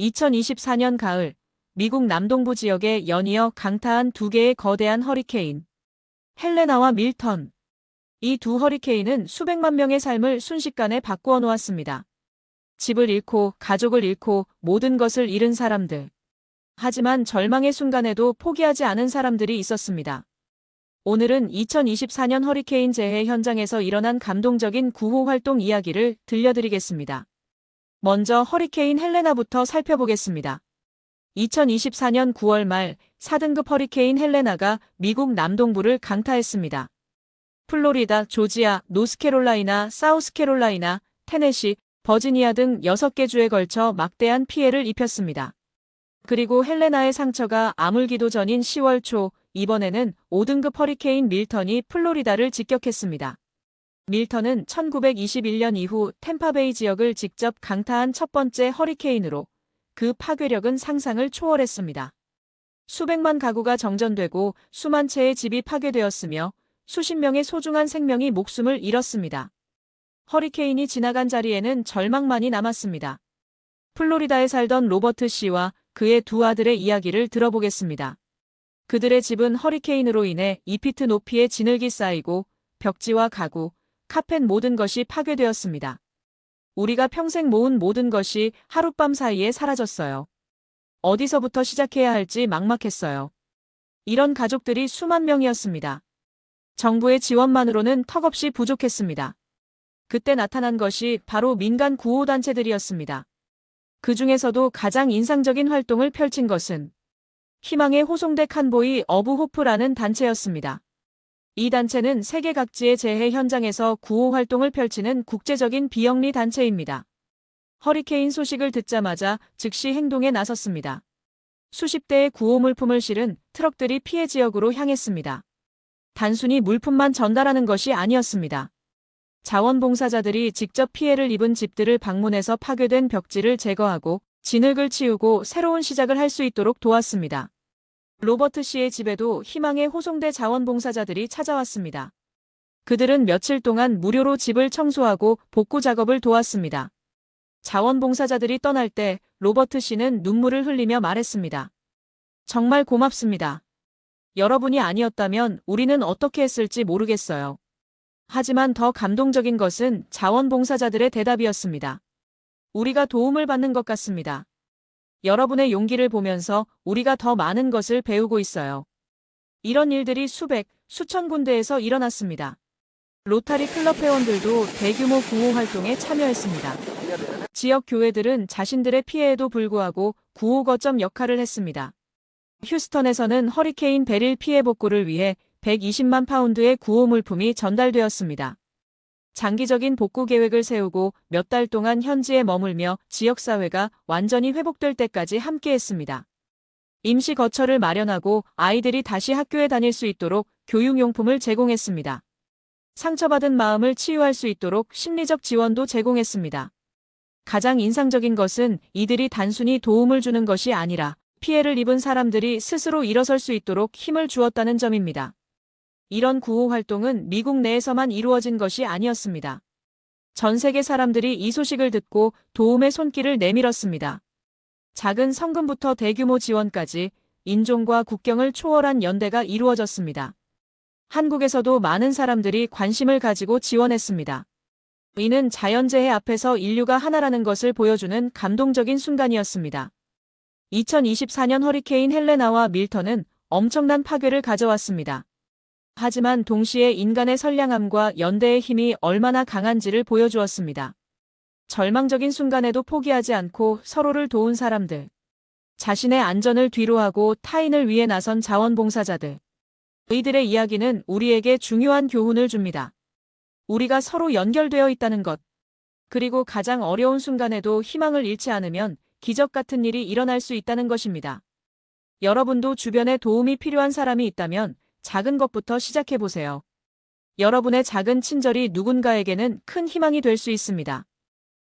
2024년 가을 미국 남동부 지역에 연이어 강타한 두 개의 거대한 허리케인 헬레나와 밀턴 이 두 허리케인은 수백만 명의 삶을 순식간에 바꾸어 놓았습니다. 집을 잃고 가족을 잃고 모든 것을 잃은 사람들. 하지만 절망의 순간에도 포기하지 않은 사람들이 있었습니다. 오늘은 2024년 허리케인 재해 현장에서 일어난 감동적인 구호 활동 이야기를 들려드리겠습니다. 먼저 허리케인 헬레나부터 살펴보겠습니다. 2024년 9월 말 4등급 허리케인 헬레나가 미국 남동부를 강타했습니다. 플로리다, 조지아, 노스캐롤라이나, 사우스캐롤라이나, 테네시, 버지니아 등 6개 주에 걸쳐 막대한 피해를 입혔습니다. 그리고 헬레나의 상처가 아물기도 전인 10월 초 이번에는 5등급 허리케인 밀턴이 플로리다를 직격했습니다. 밀턴은 1921년 이후 템파베이 지역을 직접 강타한 첫 번째 허리케인으로 그 파괴력은 상상을 초월했습니다. 수백만 가구가 정전되고 수만 채의 집이 파괴되었으며 수십 명의 소중한 생명이 목숨을 잃었습니다. 허리케인이 지나간 자리에는 절망만이 남았습니다. 플로리다에 살던 로버트 씨와 그의 두 아들의 이야기를 들어보겠습니다. 그들의 집은 허리케인으로 인해 2피트 높이의 진흙이 쌓이고 벽지와 가구, 카펫 모든 것이 파괴되었습니다. 우리가 평생 모은 모든 것이 하룻밤 사이에 사라졌어요. 어디서부터 시작해야 할지 막막했어요. 이런 가족들이 수만 명이었습니다. 정부의 지원만으로는 턱없이 부족했습니다. 그때 나타난 것이 바로 민간 구호단체들이었습니다. 그 중에서도 가장 인상적인 활동을 펼친 것은 희망의 호송대 칸보이 어부 호프라는 단체였습니다. 이 단체는 세계 각지의 재해 현장에서 구호 활동을 펼치는 국제적인 비영리 단체입니다. 허리케인 소식을 듣자마자 즉시 행동에 나섰습니다. 수십 대의 구호 물품을 실은 트럭들이 피해 지역으로 향했습니다. 단순히 물품만 전달하는 것이 아니었습니다. 자원봉사자들이 직접 피해를 입은 집들을 방문해서 파괴된 벽지를 제거하고 진흙을 치우고 새로운 시작을 할 수 있도록 도왔습니다. 로버트 씨의 집에도 희망의 호송대 자원봉사자들이 찾아왔습니다. 그들은 며칠 동안 무료로 집을 청소하고 복구 작업을 도왔습니다. 자원봉사자들이 떠날 때 로버트 씨는 눈물을 흘리며 말했습니다. 정말 고맙습니다. 여러분이 아니었다면 우리는 어떻게 했을지 모르겠어요. 하지만 더 감동적인 것은 자원봉사자들의 대답이었습니다. 우리가 도움을 받는 것 같습니다. 여러분의 용기를 보면서 우리가 더 많은 것을 배우고 있어요. 이런 일들이 수백, 수천 군데에서 일어났습니다. 로타리 클럽 회원들도 대규모 구호 활동에 참여했습니다. 지역 교회들은 자신들의 피해에도 불구하고 구호 거점 역할을 했습니다. 휴스턴에서는 허리케인 베릴 피해 복구를 위해 120만 파운드의 구호 물품이 전달되었습니다. 장기적인 복구 계획을 세우고 몇 달 동안 현지에 머물며 지역사회가 완전히 회복될 때까지 함께했습니다. 임시 거처를 마련하고 아이들이 다시 학교에 다닐 수 있도록 교육용품을 제공했습니다. 상처받은 마음을 치유할 수 있도록 심리적 지원도 제공했습니다. 가장 인상적인 것은 이들이 단순히 도움을 주는 것이 아니라 피해를 입은 사람들이 스스로 일어설 수 있도록 힘을 주었다는 점입니다. 이런 구호 활동은 미국 내에서만 이루어진 것이 아니었습니다. 전 세계 사람들이 이 소식을 듣고 도움의 손길을 내밀었습니다. 작은 성금부터 대규모 지원까지 인종과 국경을 초월한 연대가 이루어졌습니다. 한국에서도 많은 사람들이 관심을 가지고 지원했습니다. 이는 자연재해 앞에서 인류가 하나라는 것을 보여주는 감동적인 순간이었습니다. 2024년 허리케인 헬레나와 밀턴은 엄청난 파괴를 가져왔습니다. 하지만 동시에 인간의 선량함과 연대의 힘이 얼마나 강한지를 보여주었습니다. 절망적인 순간에도 포기하지 않고 서로를 도운 사람들. 자신의 안전을 뒤로하고 타인을 위해 나선 자원봉사자들. 이들의 이야기는 우리에게 중요한 교훈을 줍니다. 우리가 서로 연결되어 있다는 것. 그리고 가장 어려운 순간에도 희망을 잃지 않으면 기적 같은 일이 일어날 수 있다는 것입니다. 여러분도 주변에 도움이 필요한 사람이 있다면 작은 것부터 시작해 보세요. 여러분의 작은 친절이 누군가에게는 큰 희망이 될 수 있습니다.